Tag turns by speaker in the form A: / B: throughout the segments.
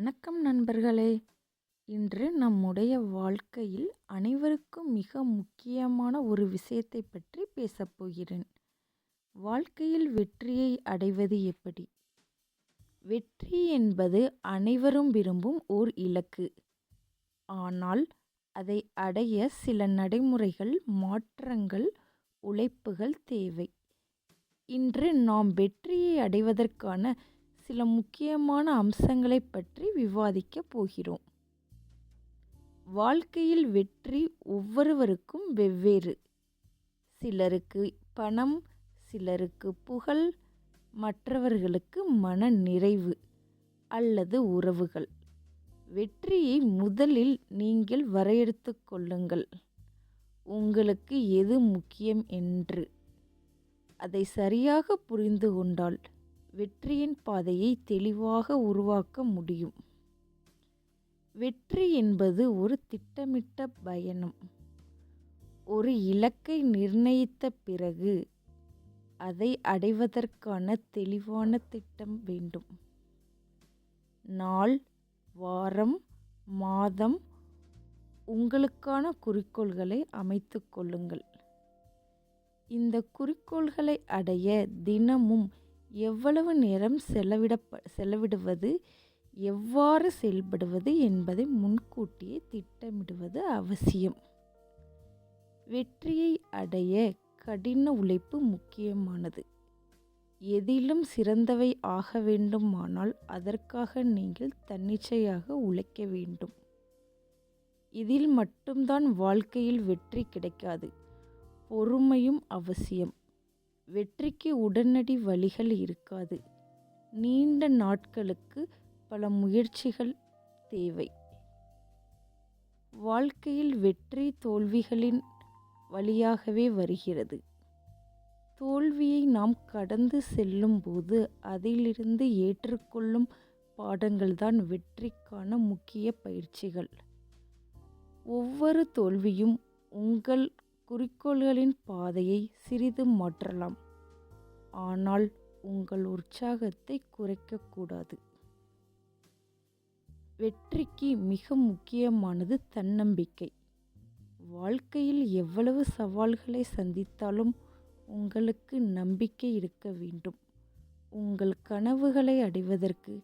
A: வணக்கம் நண்பர்களே. இன்று நம்முடைய வாழ்க்கையில் அனைவருக்கும் மிக முக்கியமான ஒரு விஷயத்தை பற்றி பேசப் போகிறேன். வாழ்க்கையில் வெற்றியை அடைவது எப்படி? வெற்றி என்பது அனைவரும் விரும்பும் ஓர் இலக்கு. ஆனால் அதை அடைய சில நடைமுறைகள் மாற்றங்கள் உழைப்புகள் தேவை. இன்று நாம் வெற்றியை அடைவதற்கான சில முக்கியமான அம்சங்களைப் பற்றி விவாதிக்கப் போகிறோம். வாழ்க்கையில் வெற்றி ஒவ்வொருவருக்கும் வெவ்வேறு. சிலருக்கு பணம் சிலருக்கு புகழ் மற்றவர்களுக்கு மன நிறைவு அல்லது உறவுகள். வெற்றியை முதலில் நீங்கள் வரையறுத்து கொள்ளுங்கள். உங்களுக்கு எது முக்கியம் என்று. அதை சரியாக புரிந்து கொண்டால் வெற்றியின் பாதையை தெளிவாக உருவாக்க முடியும். வெற்றி என்பது ஒரு திட்டமிட்ட பயணம். ஒரு இலக்கை நிர்ணயித்த பிறகு அதை அடைவதற்கான தெளிவான திட்டம் வேண்டும். நாள் வாரம் மாதம் உங்களுக்கான குறிக்கோள்களை அமைத்து கொள்ளுங்கள். இந்த குறிக்கோள்களை அடைய தினமும் எவ்வளவு நேரம் செலவிட செலவிடுவது எவ்வாறு செயல்படுவது என்பதை முன்கூட்டியே திட்டமிடுவது அவசியம். வெற்றியை அடைய கடின உழைப்பு முக்கியமானது. எதிலும் சிறந்தவை ஆக வேண்டுமானால் அதற்காக நீங்கள் தன்னிச்சையாக உழைக்க வேண்டும். இதில் மட்டும்தான் வாழ்க்கையில் வெற்றி கிடைக்காது. பொறுமையும் அவசியம். வெற்றிக்கு உடனடி வழிகள் இருக்காது. நீண்ட நாட்களுக்கு பல முயற்சிகள் தேவை. வாழ்க்கையில் வெற்றி தோல்விகளின் வழியாகவே வருகிறது. தோல்வியை நாம் கடந்து செல்லும்போது அதிலிருந்து ஏற்றுக்கொள்ளும் பாடங்கள்தான் வெற்றிக்கான முக்கிய பயிற்சிகள். ஒவ்வொரு தோல்வியும் உங்கள் குறிக்கோள்களின் பாதையை சிறிது மாற்றலாம். ஆனால் உங்கள் உற்சாகத்தை குறைக்கக்கூடாது வெற்றிக்கு மிக முக்கியமானது தன்னம்பிக்கை. வாழ்க்கையில் எவ்வளவு சவால்களை சந்தித்தாலும் உங்களுக்கு நம்பிக்கை இருக்க வேண்டும். உங்கள் கனவுகளை அடைவதற்கு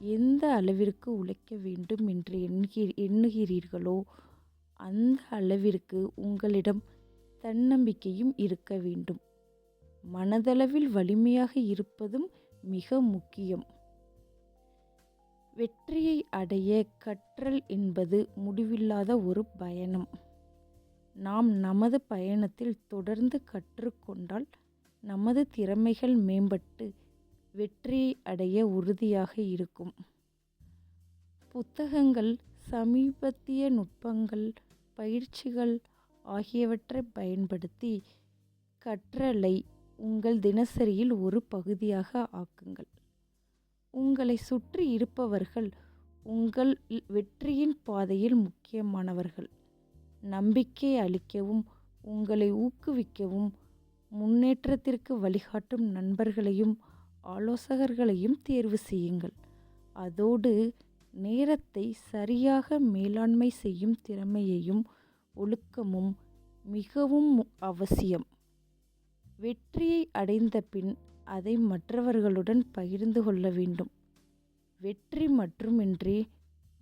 A: எந்த அளவிற்கு உழைக்க வேண்டும் என்று எண்கி எண்ணுகிறீர்களோ அந்த அளவிற்கு உங்களிடம் தன்னம்பிக்கையும் இருக்க வேண்டும். மனதளவில் வலிமையாக இருப்பதும் மிக முக்கியம். வெற்றியை அடைய கற்றல் என்பது முடிவில்லாத ஒரு பயணம். நாம் நமது பயணத்தில் தொடர்ந்து கற்றுக்கொண்டால் நமது திறமைகள் மேம்பட்டு வெற்றியை அடைய உறுதியாக இருக்கும். புத்தகங்கள் சமீபத்திய நுட்பங்கள் பயிற்சிகள் ஆகியவற்றை பயன்படுத்தி கற்றலை உங்கள் தினசரியில் ஒரு பகுதியாக ஆக்குங்கள். உங்களை சுற்றி இருப்பவர்கள் உங்கள் வெற்றியின் பாதையில் முக்கியமானவர்கள். நம்பிக்கை அளிக்கவும் உங்களை ஊக்குவிக்கவும் முன்னேற்றத்திற்கு வழிகாட்டும் நண்பர்களையும் ஆலோசகர்களையும் தேர்வு செய்யுங்கள். அதோடு நேரத்தை சரியாக மேலாண்மை செய்யும் திறமையையும் ஒழுக்கமும் மிகவும் அவசியம். வெற்றியை அடைந்த பின் அதை மற்றவர்களுடன் பகிர்ந்து கொள்ள வேண்டும். வெற்றி மட்டுமின்றி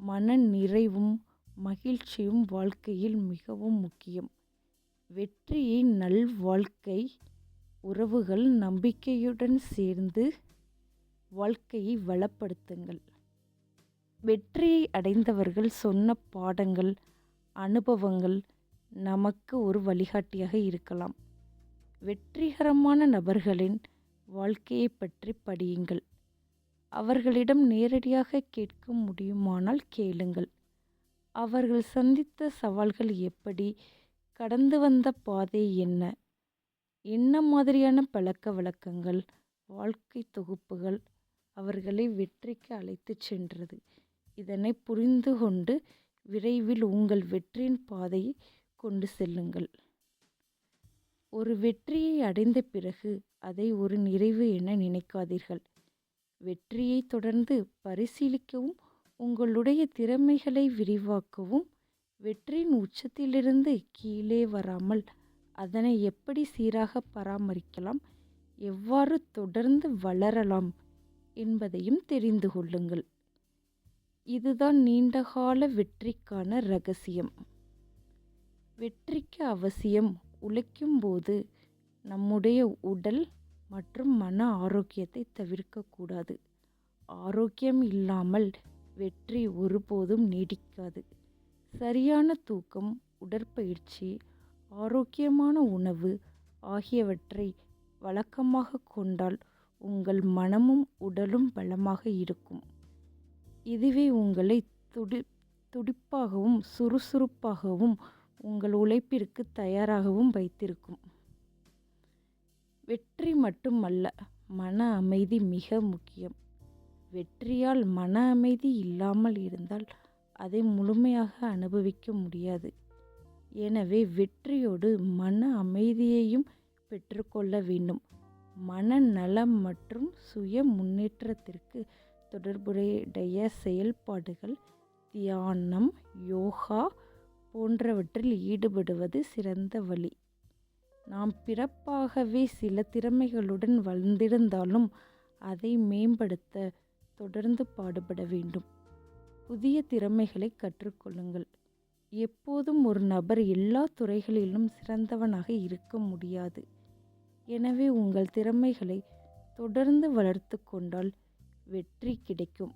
A: மன நிறைவும் மகிழ்ச்சியும் வாழ்க்கையில் மிகவும் முக்கியம். வெற்றியை நல் வாழ்க்கை உறவுகள் நம்பிக்கையுடன் சேர்ந்து வாழ்க்கையை வளப்படுத்துங்கள். வெற்றியை அடைந்தவர்கள் சொன்ன பாடங்கள் அனுபவங்கள் நமக்கு ஒரு வழிகாட்டியாக இருக்கலாம். வெற்றிகரமான நபர்களின் வாழ்க்கையை பற்றி படியுங்கள். அவர்களிடம் நேரடியாக கேட்க முடியுமானால் கேளுங்கள். அவர்கள் சந்தித்த சவால்கள் எப்படி? கடந்து வந்த பாதை என்ன? என்ன மாதிரியான பழக்க வழக்கங்கள் வாழ்க்கை தொகுப்புகள் அவர்களை வெற்றிக்கு அழைத்து சென்றது? இதனை புரிந்து கொண்டு விரைவில் உங்கள் வெற்றியின் பாதையை கொண்டு செல்லுங்கள். ஒரு வெற்றியை அடைந்த பிறகு அதை ஒரு நிறைவு என நினைக்காதீர்கள். வெற்றியை தொடர்ந்து பரிசீலிக்கவும் உங்களுடைய திறமைகளை விரிவாக்கவும் வெற்றியின் உச்சத்திலிருந்து கீழே வராமல் அதனை எப்படி சீராக பராமரிக்கலாம் எவ்வாறு தொடர்ந்து வளரலாம் என்பதையும் தெரிந்து கொள்ளுங்கள். இதுதான் நீண்டகால வெற்றிக்கான ரகசியம். வெற்றிக்கு அவசியம் உழைக்கும்போது நம்முடைய உடல் மற்றும் மன ஆரோக்கியத்தை தவிர்க்கக்கூடாது. ஆரோக்கியம் இல்லாமல் வெற்றி ஒருபோதும் நீடிக்காது. சரியான தூக்கம் உடற்பயிற்சி ஆரோக்கியமான உணவு ஆகியவற்றை வழக்கமாக கொண்டால் உங்கள் மனமும் உடலும் பலமாக இருக்கும். இதுவே உங்களை துடி துடிப்பாகவும் சுறுசுறுப்பாகவும் உங்கள் உழைப்பிற்கு தயாராகவும் வைத்திருக்கும். வெற்றி மட்டுமல்ல மன அமைதி மிக முக்கியம். வெற்றியால் மன அமைதி இல்லாமல் இருந்தால் அதை முழுமையாக அனுபவிக்க முடியாது. எனவே வெற்றியோடு மன அமைதியையும் பெற்றுக்கொள்ள வேண்டும். மனநலம் மற்றும் சுய முன்னேற்றத்திற்கு தொடர்புடைய செயல்பாடுகள் தியானம் யோகா போன்றவற்றில் ஈடுபடுவது சிறந்த வழி. நாம் பிறப்பாகவே சில திறமைகளுடன் வளர்ந்திருந்தாலும் அதை மேம்படுத்த தொடர்ந்து பாடுபட வேண்டும். புதிய திறமைகளை கற்றுக்கொள்ளுங்கள். எப்போதும் ஒரு நபர் எல்லா துறைகளிலும் சிறந்தவனாக இருக்க முடியாது. எனவே உங்கள் திறமைகளை தொடர்ந்து வளர்த்து கொண்டால் வெற்றி கிடைக்கும்.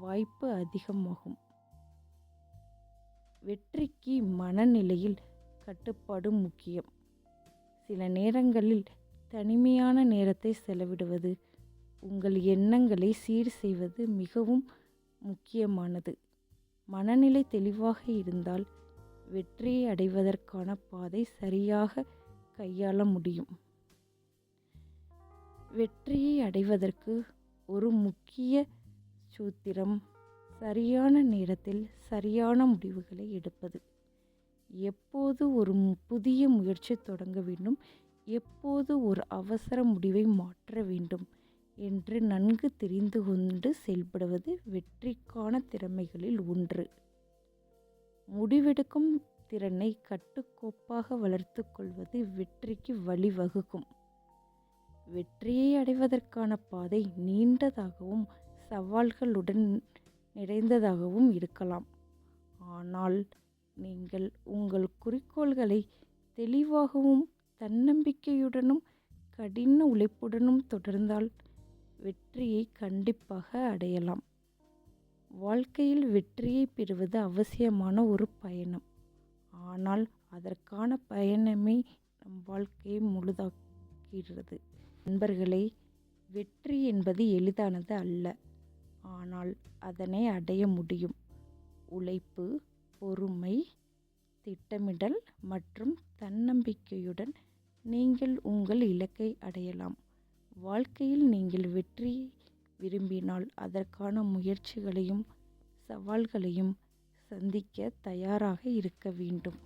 A: வாய்ப்பு அதிகமாகும். வெற்றிக்கு மனநிலையில் கட்டுப்பாடு முக்கியம். சில நேரங்களில் தனிமையான நேரத்தை செலவிடுவது உங்கள் எண்ணங்களை சீர் செய்வது மிகவும் முக்கியமானது. மனநிலை தெளிவாக இருந்தால் வெற்றியை அடைவதற்கான பாதை சரியாக கையாள முடியும். வெற்றியை அடைவதற்கு ஒரு முக்கிய சூத்திரம் சரியான நேரத்தில் சரியான முடிவுகளை எடுப்பது. எப்போது ஒரு புதிய முயற்சி தொடங்க வேண்டும்? எப்போது ஒரு அவசர முடிவை மாற்ற வேண்டும்? என்று நன்கு தெரிந்து கொண்டு செயல்படுவது வெற்றிக்கான திறமைகளில் ஒன்று. முடிவெடுக்கும் திறனை கட்டுக்கோப்பாக வளர்த்து கொள்வது வெற்றிக்கு வழிவகுக்கும். வெற்றியை அடைவதற்கான பாதை நீண்டதாகவும் சவால்களுடன் நிறைந்ததாகவும் இருக்கலாம். ஆனால் நீங்கள் உங்கள் குறிக்கோள்களை தெளிவாகவும் தன்னம்பிக்கையுடனும் கடின உழைப்புடனும் தொடர்ந்தால் வெற்றியை கண்டிப்பாக அடையலாம். வாழ்க்கையில் வெற்றியை பெறுவது அவசியமான ஒரு பயணம். ஆனால் அதற்கான பயணமே நம் வாழ்க்கையை முழுதாக்குகிறது. நண்பர்களே வெற்றி என்பது எளிதானது அல்ல. ஆனால் அதனை அடைய முடியும். உழைப்பு பொறுமை திட்டமிடல் மற்றும் தன்னம்பிக்கையுடன் நீங்கள் உங்கள் இலக்கை அடையலாம். வாழ்க்கையில் நீங்கள் வெற்றி விரும்பினால் அதற்கான முயற்சிகளையும் சவால்களையும் சந்திக்க தயாராக இருக்க வேண்டும்.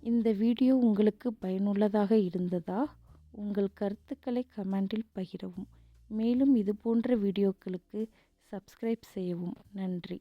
A: இந்த வீடியோ உங்களுக்கு பயனுள்ளதாக இருந்ததா? உங்கள் கருத்துக்களை கமெண்டில் பகிரவும். மேலும் இதுபோன்ற வீடியோக்களுக்கு சப்ஸ்கிரைப் செய்யவும். நன்றி.